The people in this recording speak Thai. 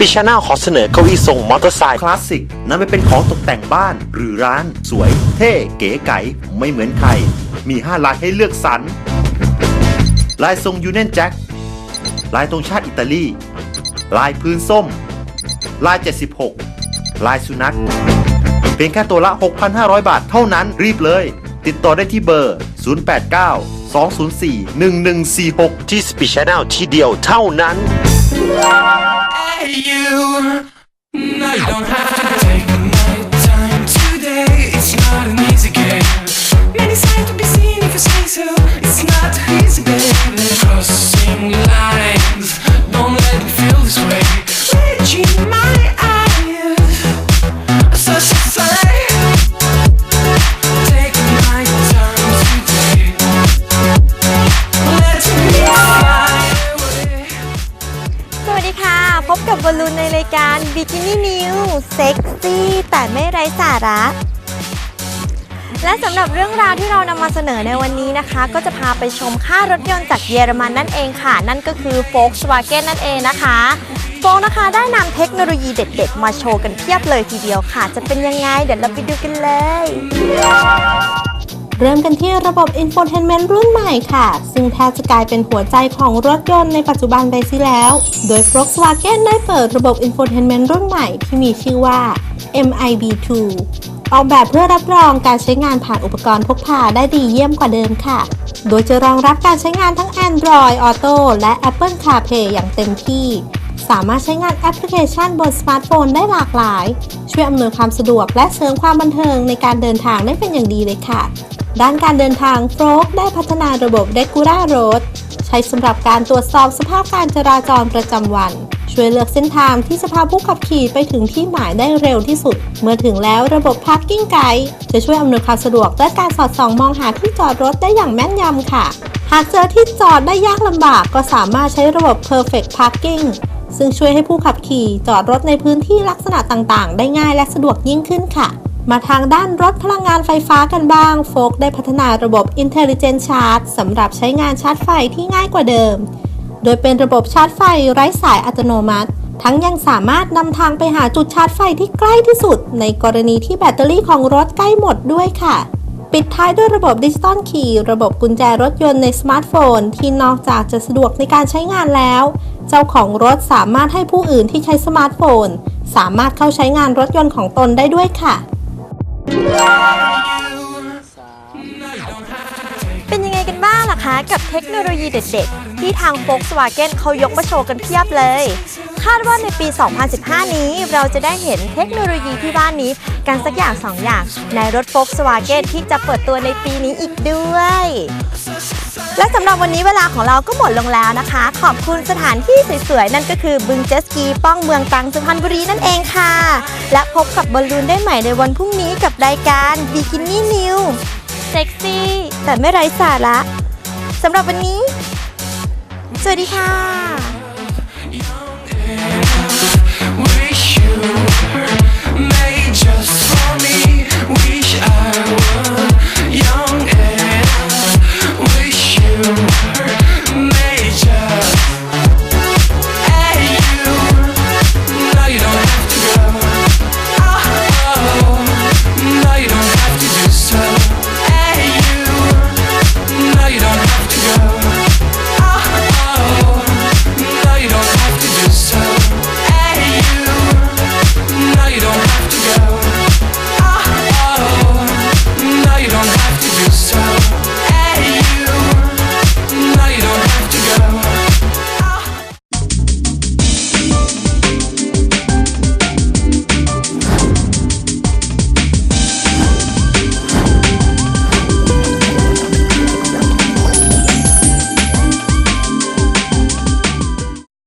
ปีชาแนลขอเสนอเก้าอี้ทรงมอเตอร์ไซค์คลาสสิกนำไปเป็นของตกแต่งบ้านหรือร้าน สวย เท่เก๋ไก๋ไม่เหมือนใคร มี 5 ลายให้เลือกสรรลายทรงยูเนนแจ็คลายธงชาติอิตาลี ลายพื้นส้ม ลาย 76 ลายสุนัข เพียงแค่ตัวละ 6,500 บาทเท่านั้นรีบเลย ติดต่อได้ที่เบอร์ 089 204 1146 ที่สปีชาแนลที่เดียวเท่านั้น Hey you, no you don't have to ในรายการบิกินี่นิวเซ็กซี่แต่ไม่ไร้สาระ และสำหรับเรื่องราวที่เรานำมาเสนอในวันนี้นะคะ ก็จะพาไปชมค่ารถยนต์จากเยอรมันนั่นเองค่ะ นั่นก็คือ Volkswagen นั่นเองนะคะโฟกนะคะได้นำเทคโนโลยีเด็ดๆ มาโชว์กันเพียบเลยทีเดียวค่ะ จะเป็นยังไง เดี๋ยวเราไปดูกันเลย เริ่มกันที่ระบบ Infotainment รุ่นใหม่ค่ะ ซึ่งแทบจะกลายเป็นหัวใจของรถยนต์ในปัจจุบันไปเสิแล้ว โดย Volkswagen ได้เปิดระบบ Infotainment รุ่นใหม่ที่มีชื่อว่า MIB2 ออกแบบเพื่อรับรองการใช้งานผ่านอุปกรณ์พกพาได้ดีเยี่ยมกว่าเดิมค่ะ โดยจะรองรับการใช้งานทั้ง Android Auto และ Apple CarPlay อย่างเต็มที่ สามารถใช้งานแอปพลิเคชันบนสมาร์ทโฟนได้หลากหลาย ช่วยอำนวยความสะดวกและเสริมความบันเทิงในการเดินทางได้เป็นอย่างดีเลยค่ะ ด้านการเดินทางโฟล์กได้พัฒนาระบบ d e c u r a Road ใช้สำหรับการตรวจสอบสภาพการจราจรประจำวัน ช่วยเลือกเส้นทางที่จะพาผู้ขับขี่ไปถึงที่หมายได้เร็วที่สุด เมื่อถึงแล้วระบบ Parking Guide จะช่วยอำนวยความสะดวกและการสอดส่องมองหาที่จอดรถได้อย่างแม่นยำค่ะ หากเจอที่จอดได้ยากลำบากก็สามารถใช้ระบบ Perfect Parking ซึ่งช่วยให้ผู้ขับขี่จอดรถในพื้นที่ลักษณะต่างๆ ได้ง่ายและสะดวกยิ่งขึ้นค่ะ มาทางด้านรถพลังงานไฟฟ้ากันบ้าง โฟกได้พัฒนาระบบ Intelligent Charge สำหรับใช้งานชาร์จไฟที่ง่ายกว่าเดิม โดยเป็นระบบชาร์จไฟไร้สายอัตโนมัติ ทั้งยังสามารถนำทางไปหาจุดชาร์จไฟที่ใกล้ที่สุด ในกรณีที่แบตเตอรี่ของรถใกล้หมดด้วยค่ะ ปิดท้ายด้วยระบบดิจิตอลคีย์ระบบกุญแจรถยนต์ในสมาร์ทโฟน ที่นอกจากจะสะดวกในการใช้งานแล้ว เจ้าของรถสามารถให้ผู้อื่นที่ใช้สมาร์ทโฟน สามารถเข้าใช้งานรถยนต์ของตนได้ด้วยค่ะ เป็นยังไงกันบ้างล่ะคะ กับเทคโนโลยีเด็ดๆ ที่ทาง Volkswagen เขายกมาโชว์กันเพียบเลย คาดว่าในปี 2015 นี้เราจะได้เห็นเทคโนโลยีที่บ้านนี้กันสักอย่าง2อย่างในรถ Volkswagen ที่จะเปิดตัวในปีนี้อีกด้วย และสำหรับวันนี้เวลาของเราก็หมดลงแล้วนะคะ ขอบคุณสถานที่สวยๆ นั่นก็คือบึงเจสกีป้องเมืองตรังสุพรรณบุรีนั่นเองค่ะ และพบกับบอลลูนได้ใหม่ในวันพรุ่งนี้กับรายการ Bikini New เซ็กซี่ แต่ไม่ไร้สาระสำหรับวันนี้ สวัสดีค่ะ